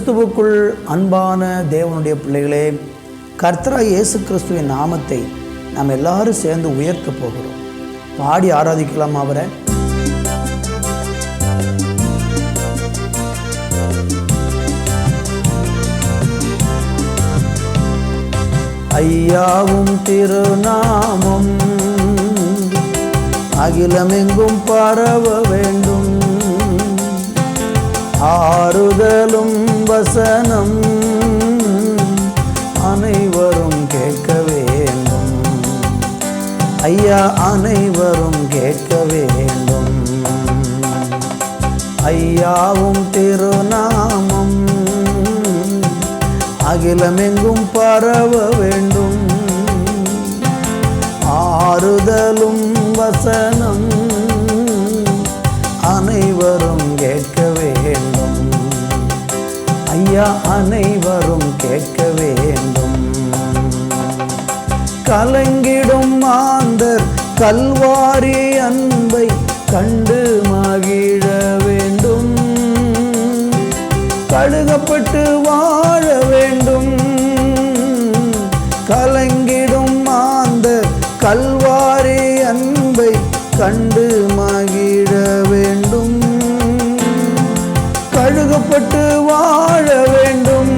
கிறிஸ்துவுக்குள் அன்பான தேவனுடைய பிள்ளைகளே கர்த்தரா இயேசு கிறிஸ்துவின் நாமத்தை நாம் எல்லாரும் சேர்ந்து உயர்த்த போகிறோம். பாடி ஆராதிக்கலாம் அவரை. ஐயாவும் திருநாமம் அகிலமெங்கும் பரவ வேண்டும். ஆறுதலும் வசனம் அனைவரும் கேட்க வேண்டும். ஐயா அனைவரும் கேட்க வேண்டும். ஐயாவும் திருநாமம் அகிலமெங்கும் பரவ வேண்டும். ஆறுதலும் வசனம் கல்வாரி அன்பை கண்டு மகிழ வேண்டும். கழுகப்பட்டு வாழ வேண்டும். கலங்கிடும் மாந்தர் கல்வாரி அன்பை கண்டு மகிழ வேண்டும். கழுகப்பட்டு வாழ வேண்டும்.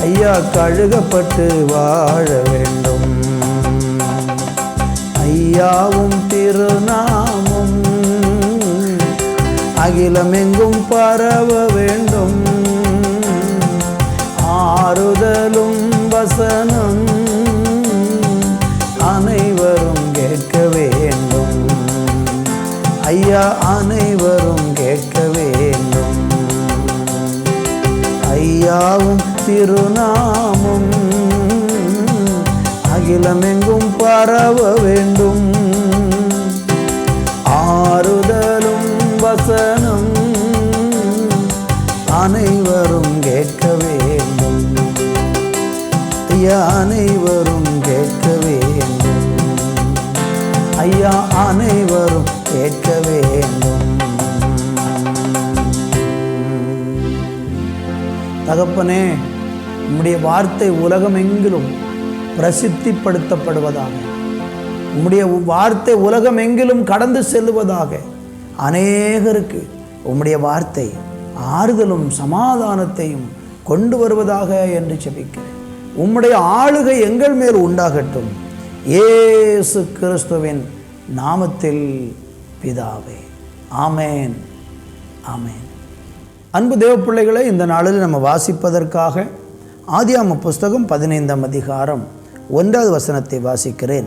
ஐயா கழுகப்பட்டு வாழ வேண்டும். ஐயாவும் திருநாமும். அகிலமெங்கும் பரவ வேண்டும். தகப்பனே உம்முடைய வார்த்தை உலகமெங்கிலும் பிரசித்திப்படுத்தப்படுவதாக. உம்முடைய வார்த்தை உலகமெங்கிலும் கடந்து செல்லுவதாக. அநேகருக்கு உம்முடைய வார்த்தை ஆறுதலும் சமாதானத்தையும் கொண்டு வருவதாக என்று செபிக்கிறேன் உம்முடைய ஆளுகை எங்கள் மேல் உண்டாகட்டும். ஏசு கிறிஸ்துவின் நாமத்தில் பிதாவே. ஆமேன். ஆமேன். அன்பு தேவ பிள்ளைகளை இந்த நாளில் நம்ம வாசிப்பதற்காக ஆதியாம புஸ்தகம் பதினைந்தாம் அதிகாரம் ஒன்றாவது வசனத்தை வாசிக்கிறேன்.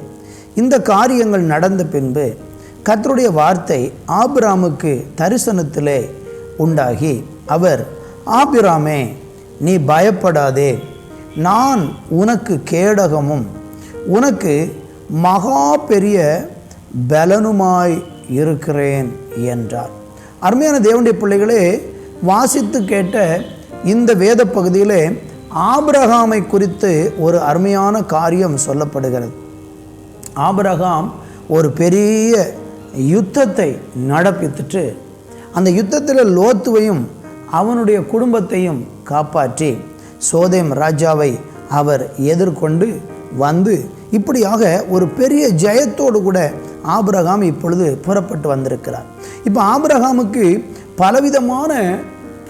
இந்த காரியங்கள் நடந்த பின்பு கத்தருடைய வார்த்தை ஆபிராமுக்கு தரிசனத்திலே உண்டாகி அவர் ஆபிராமே நீ பயப்படாதே நான் உனக்கு கேடகமும் உனக்கு மகா பெரிய பலனுமாய் இருக்கிறேன் என்றார். அருமையான தேவனுடைய பிள்ளைகளே வாசித்து கேட்ட இந்த வேத பகுதியிலே ஆபிரகாமை குறித்து ஒரு அருமையான காரியம் சொல்லப்படுகிறது. ஆபிரகாம் ஒரு பெரிய யுத்தத்தை நடப்பித்துட்டு அந்த யுத்தத்தில் லோத்துவையும் அவனுடைய குடும்பத்தையும் காப்பாற்றி சோதேம் ராஜாவை அவர் எதிர்கொண்டு வந்து இப்படியாக ஒரு பெரிய ஜெயத்தோடு கூட ஆபிரகாம் இப்பொழுது புறப்பட்டு வந்திருக்கிறார். இப்போ ஆபிரகாமுக்கு பலவிதமான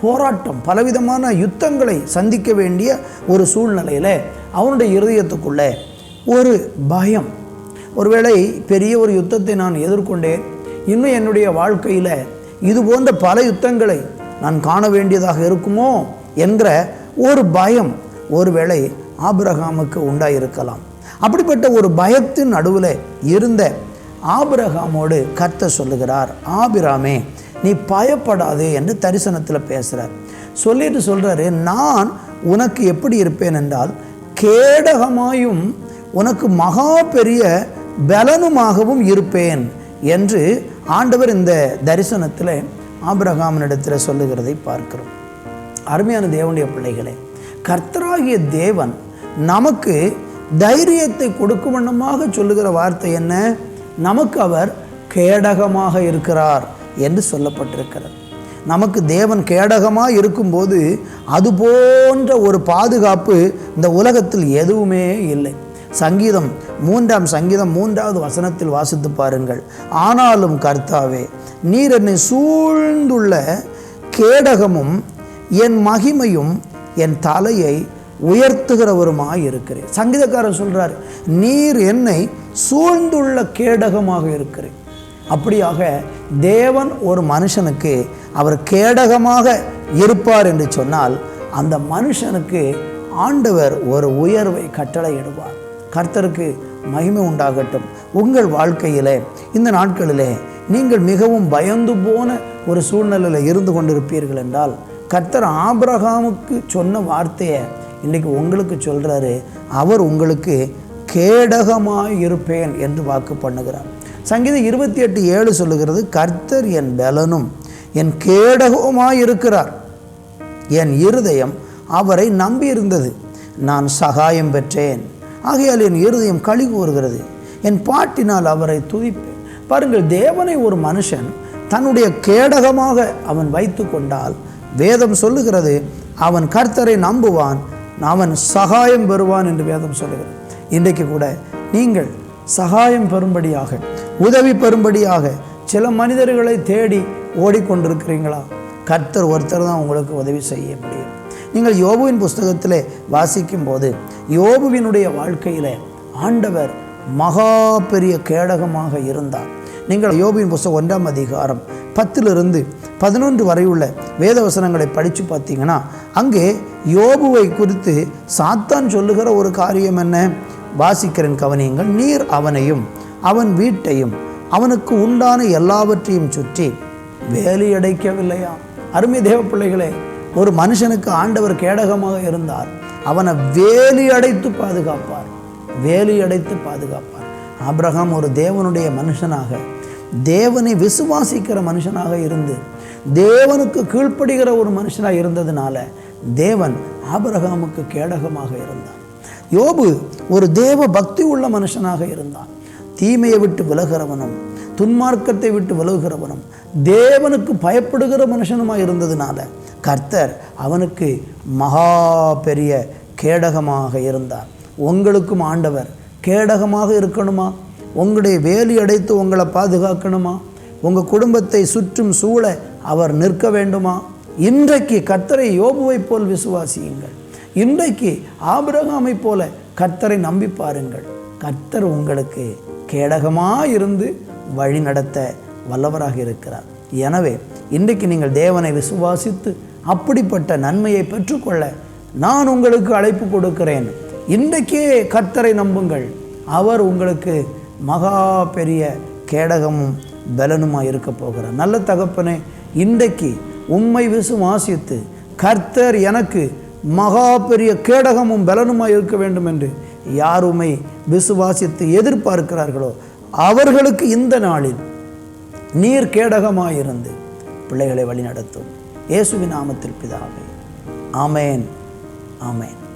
போராட்டம் பலவிதமான யுத்தங்களை சந்திக்க வேண்டிய ஒரு சூழ்நிலையில் அவனுடைய இருதயத்துக்குள்ளே ஒரு பயம். ஒருவேளை பெரிய ஒரு யுத்தத்தை நான் எதிர்கொண்டேன் இன்னும் என்னுடைய வாழ்க்கையில் இது போன்ற பல யுத்தங்களை நான் காண வேண்டியதாக இருக்குமோ என்கிற ஒரு பயம் ஒருவேளை ஆபிரகாமுக்கு உண்டாயிருக்கலாம். அப்படிப்பட்ட ஒரு பயத்தின் நடுவில் இருந்த ஆபிரகாமோடு கத்த சொல்லுகிறார் ஆபிராமே நீ பயப்படாதே என்று தரிசனத்தில் பேசுகிறார் சொல்லிட்டு சொல்கிறாரு நான் உனக்கு எப்படி இருப்பேன் என்றால் கேடகமாயும் உனக்கு மகா பெரிய பலனுமாகவும் இருப்பேன் என்று ஆண்டவர் இந்த தரிசனத்தில் ஆபிரகாமனிடத்தில் சொல்லுகிறதை பார்க்கிறோம். அருமையான தேவனுடைய பிள்ளைகளே கர்த்தராகிய தேவன் நமக்கு தைரியத்தை கொடுக்கும் வண்ணமாக சொல்லுகிற வார்த்தை என்ன? நமக்கு அவர் கேடகமாக இருக்கிறார். என்று சொல்லப்பட்டிருக்கிறது. நமக்கு தேவன் கேடகமாக இருக்கும்போது அது போன்ற ஒரு பாதுகாப்பு இந்த உலகத்தில் எதுவுமே இல்லை. சங்கீதம் மூன்றாம் சங்கீதம் மூன்றாவது வசனத்தில் வாசித்து பாருங்கள். ஆனாலும் கர்த்தாவே நீர் என்னை சூழ்ந்துள்ள கேடகமும் என் மகிமையும் என் தலையை உயர்த்துகிறவருமாக இருக்கிறேன். சங்கீதக்காரர் சொல்கிறார் நீர் என்னை சூழ்ந்துள்ள கேடகமாக இருக்கிறேன். அப்படியாக தேவன் ஒரு மனுஷனுக்கு அவர் கேடகமாக இருப்பார் என்று சொன்னால் அந்த மனுஷனுக்கு ஆண்டவர் ஒரு உயர்வை கட்டளையிடுவார். கர்த்தருக்கு மகிமை உண்டாகட்டும். உங்கள் வாழ்க்கையிலே இந்த நாட்களிலே நீங்கள் மிகவும் பயந்து போன ஒரு சூழ்நிலையில் இருந்து கொண்டிருப்பீர்கள் என்றால் கர்த்தர் ஆபிரகாமுக்கு சொன்ன வார்த்தையை இன்றைக்கு உங்களுக்கு சொல்கிறாரு அவர் உங்களுக்கு கேடகமாக இருப்பேன் என்று வாக்கு பண்ணுகிறார். சங்கீதம் இருபத்தி எட்டு ஏழு சொல்லுகிறது கர்த்தர் என் பலனும் என் கேடகமாய் இருக்கிறார் என் இருதயம் அவரை நம்பியிருந்தது. நான் சகாயம் பெற்றேன். ஆகையால் என் இருதயம் களி கூறுகிறது என் பாட்டினால் அவரை துதிப்பேன். பாருங்கள் தேவனை ஒரு மனுஷன் தன்னுடைய கேடகமாக அவன் வைத்து கொண்டால் வேதம் சொல்லுகிறது அவன் கர்த்தரை நம்புவான் அவன் சகாயம் பெறுவான் என்று வேதம் சொல்லுகிறது. இன்றைக்கு கூட நீங்கள் சகாயம் பெறும்படியாக உதவி பெறும்படியாக சில மனிதர்களை தேடி ஓடிக்கொண்டிருக்கிறீங்களா? கர்த்தர் ஒருத்தர் தான் உங்களுக்கு உதவி செய்ய முடியும். நீங்கள் யோபுவின் புஸ்தகத்திலே வாசிக்கும் போது யோபுவினுடைய வாழ்க்கையில் ஆண்டவர் மகா பெரிய கேடகமாக இருந்தார். நீங்கள் யோபுவின் புஸ்தகம் ஒன்றாம் அதிகாரம் பத்திலிருந்து பதினொன்று வரை உள்ள வேதவசனங்களை படித்து பார்த்தீங்கன்னா அங்கே யோபுவை குறித்து சாத்தான் சொல்லுகிற ஒரு காரியம் என்ன? வாசிக்கிறேன் கவனியங்கள். நீர் அவனையும் அவன் வீட்டையும் அவனுக்கு உண்டான எல்லாவற்றையும் சுற்றி வேலி அடைக்கவில்லையா? அருமை தேவ பிள்ளைகளே ஒரு மனுஷனுக்கு ஆண்டவர் கேடகமாக இருந்தார். அவனை வேலி அடைத்து பாதுகாப்பார். வேலி அடைத்து பாதுகாப்பார். ஆப்ரஹாம் ஒரு தேவனுடைய மனுஷனாக தேவனை விசுவாசிக்கிற மனுஷனாக இருந்து தேவனுக்கு கீழ்ப்படுகிற ஒரு மனுஷனாக இருந்ததுனால தேவன் ஆபரகாமுக்கு கேடகமாக இருந்தான் யோபு ஒரு தேவ பக்தி உள்ள மனுஷனாக இருந்தான் தீமையை விட்டு விலகிறவனும் துன்மார்க்கத்தை விட்டு விலகுகிறவனும் தேவனுக்கு பயப்படுகிற மனுஷனுமாக இருந்ததுனால கர்த்தர் அவனுக்கு மகா பெரிய கேடகமாக இருந்தார். உங்களுக்கும் ஆண்டவர் கேடகமாக இருக்கணுமா? உங்களுடைய வேலி அடைத்து உங்களை பாதுகாக்கணுமா? உங்கள் குடும்பத்தை சுற்றும் சூழ அவர் நிற்க வேண்டுமா? இன்றைக்கு கர்த்தரை யோபுவைப் போல் விசுவாசியுங்கள். இன்றைக்கு ஆபிரகாமை போல கர்த்தரை நம்பி பாருங்கள். கர்த்தர் உங்களுக்கு கேடகமாக இருந்து வழி நடத்த வல்லவராக இருக்கிறார். எனவே இன்றைக்கு நீங்கள் தேவனை விசுவாசித்து அப்படிப்பட்ட நன்மையை பெற்றுக்கொள்ள நான் உங்களுக்கு அழைப்பு கொடுக்கிறேன். இன்றைக்கே கர்த்தரை நம்புங்கள். அவர் உங்களுக்கு மகா பெரிய கேடகமும் பலனுமாக இருக்க போகிறார். நல்ல தகப்பனே இன்றைக்கு உண்மை விசுவாசித்து கர்த்தர் எனக்கு மகா பெரிய கேடகமும் பலனுமாக இருக்க வேண்டும் என்று யாருமை விசுவாசித்து எதிர்பார்க்கிறார்களோ அவர்களுக்கு இந்த நாளில் நீர் கேடகமாயிருந்து பிள்ளைகளை வழிநடத்தும். இயேசுவின் நாமத்தில் பிதாவே. ஆமேன். ஆமேன்.